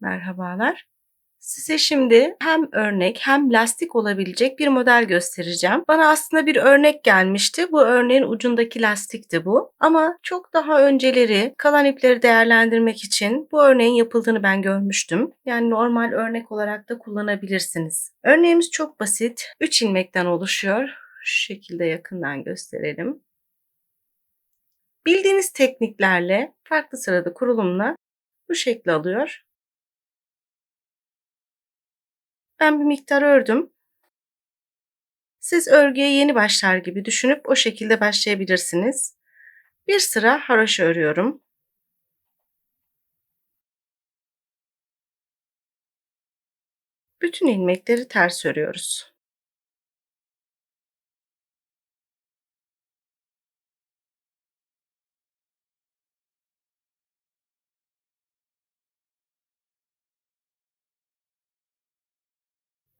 Merhabalar. Size şimdi hem örnek hem lastik olabilecek bir model göstereceğim. Bana aslında bir örnek gelmişti. Bu örneğin ucundaki lastikti bu. Ama çok daha önceleri kalan ipleri değerlendirmek için bu örneğin yapıldığını ben görmüştüm. Yani normal örnek olarak da kullanabilirsiniz. Örneğimiz çok basit. 3 ilmekten oluşuyor. Şu şekilde yakından gösterelim. Bildiğiniz tekniklerle farklı sırada kurulumla bu şekli alıyor. Ben bir miktar ördüm. Siz örgüye yeni başlar gibi düşünüp o şekilde başlayabilirsiniz. Bir sıra haroşa örüyorum. Bütün ilmekleri ters örüyoruz.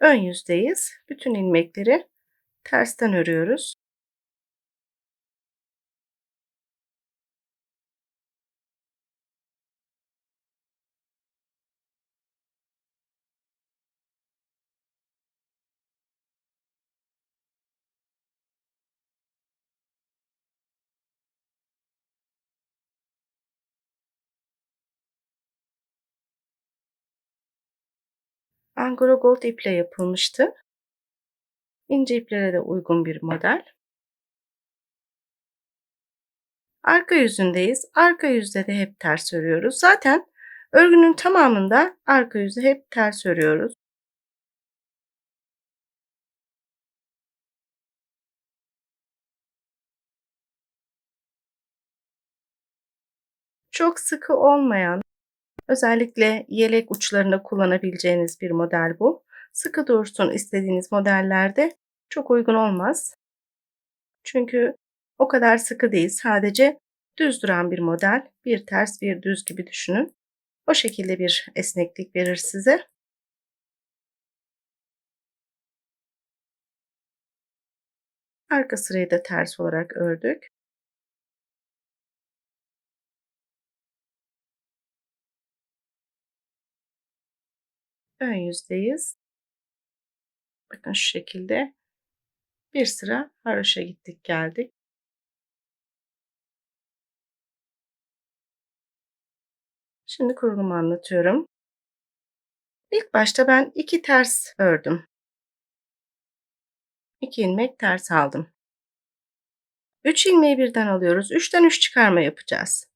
Ön yüzdeyiz. Bütün ilmekleri tersten örüyoruz. Angora Gold iple yapılmıştı. İnce iplere de uygun bir model. Arka yüzündeyiz. Arka yüzde de hep ters örüyoruz. Zaten örgünün tamamında arka yüzü hep ters örüyoruz. Çok sıkı olmayan, özellikle yelek uçlarında kullanabileceğiniz bir model bu. Sıkı dursun istediğiniz modellerde çok uygun olmaz. Çünkü o kadar sıkı değil. Sadece düz duran bir model. Bir ters bir düz gibi düşünün. O şekilde bir esneklik verir size. Arka sırayı da ters olarak ördük. Ön yüzdeyiz. Bakın şu şekilde bir sıra haroşa gittik geldik. Şimdi kurulumu anlatıyorum. İlk başta ben iki ters ördüm. 2 ilmek ters aldım. 3 ilmeği birden alıyoruz. 3'ten 3 çıkarma yapacağız.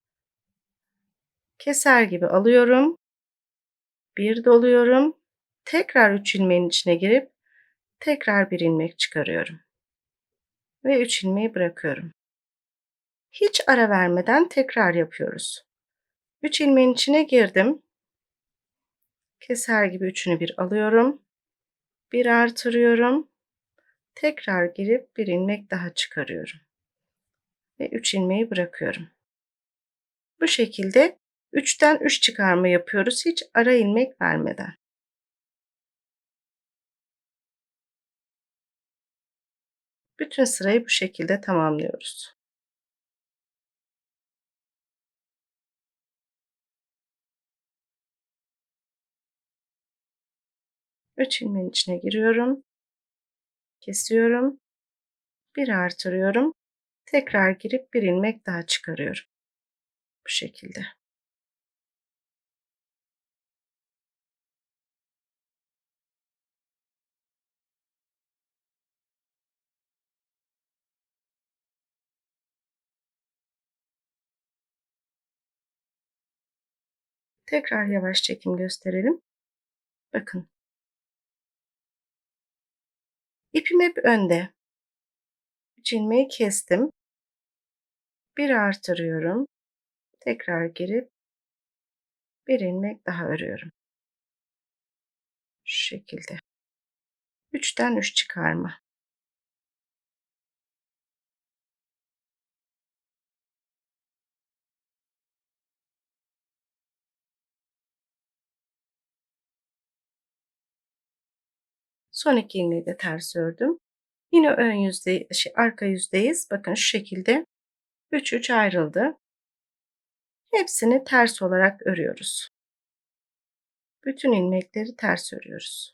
Keser gibi alıyorum. Bir doluyorum. Tekrar 3 ilmeğin içine girip tekrar bir ilmek çıkarıyorum. Ve 3 ilmeği bırakıyorum. Hiç ara vermeden tekrar yapıyoruz. 3 ilmeğin içine girdim. Keser gibi üçünü bir alıyorum. Bir artırıyorum. Tekrar girip bir ilmek daha çıkarıyorum. Ve 3 ilmeği bırakıyorum. Bu şekilde 3'ten 3 çıkarma yapıyoruz hiç ara ilmek vermeden. Bütün sırayı bu şekilde tamamlıyoruz. Üç ilmeğin içine giriyorum. Kesiyorum. Bir artırıyorum. Tekrar girip bir ilmek daha çıkarıyorum. Bu şekilde. Tekrar yavaş çekim gösterelim. Bakın. İpim hep önde. Üç ilmeği kestim. Bir artırıyorum. Tekrar girip bir ilmek daha örüyorum. Şu şekilde. 3'ten 3 çıkarma. Son iki de ters ördüm. Yine ön yüzde, şey, arka yüzdeyiz. Bakın şu şekilde 3 3 ayrıldı. Hepsini ters olarak örüyoruz. Bütün ilmekleri ters örüyoruz.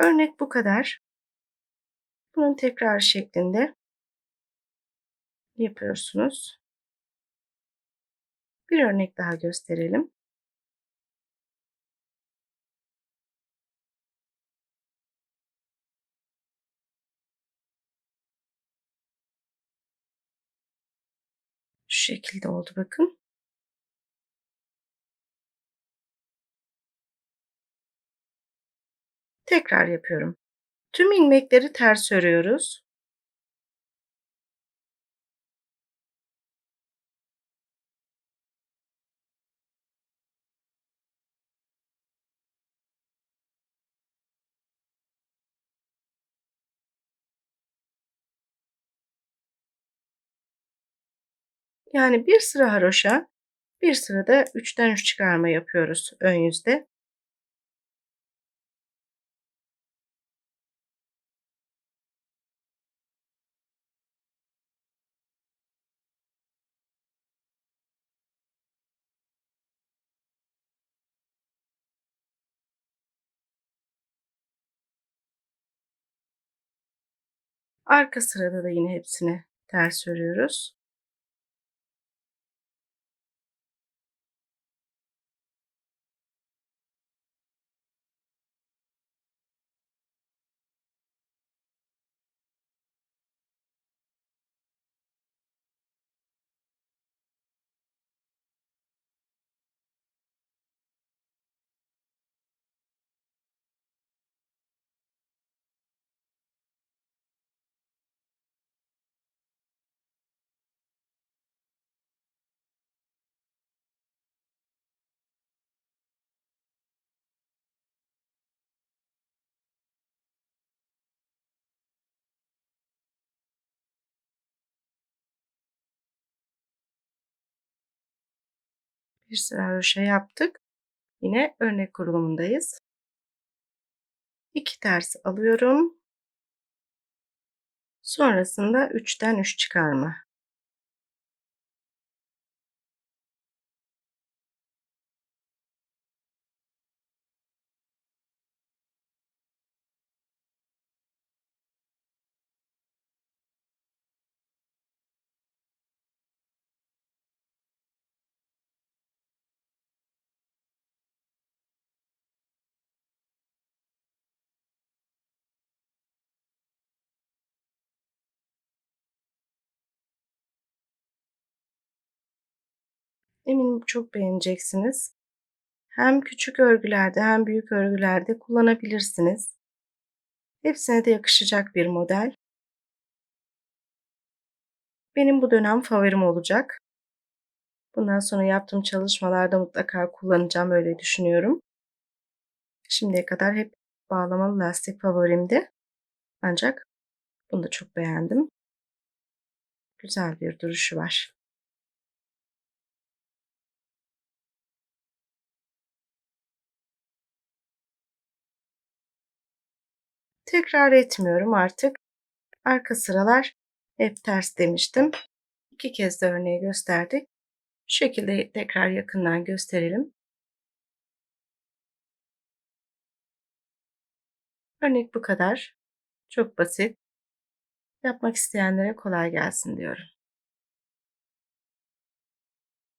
Örnek bu kadar. Bunun tekrar şeklinde yapıyorsunuz. Bir örnek daha gösterelim. Şu şekilde oldu bakın. Tekrar yapıyorum. Tüm ilmekleri ters örüyoruz. Yani bir sıra haroşa, bir sıra da üçten üç çıkarma yapıyoruz ön yüzde. Arka sırada da yine hepsini ters örüyoruz. Bir sıra haroşa yaptık. Yine örnek kurulumundayız. 2 ters alıyorum. Sonrasında 3'ten 3 çıkarma. Eminim çok beğeneceksiniz. Hem küçük örgülerde hem büyük örgülerde kullanabilirsiniz. Hepsine de yakışacak bir model. Benim bu dönem favorim olacak. Bundan sonra yaptığım çalışmalarda mutlaka kullanacağım öyle düşünüyorum. Şimdiye kadar hep bağlamalı lastik favorimdi. Ancak bunu da çok beğendim. Güzel bir duruşu var. Tekrar etmiyorum artık. Arka sıralar hep ters demiştim. İki kez de örneği gösterdik. Şu şekilde tekrar yakından gösterelim. Örnek bu kadar. Çok basit. Yapmak isteyenlere kolay gelsin diyorum.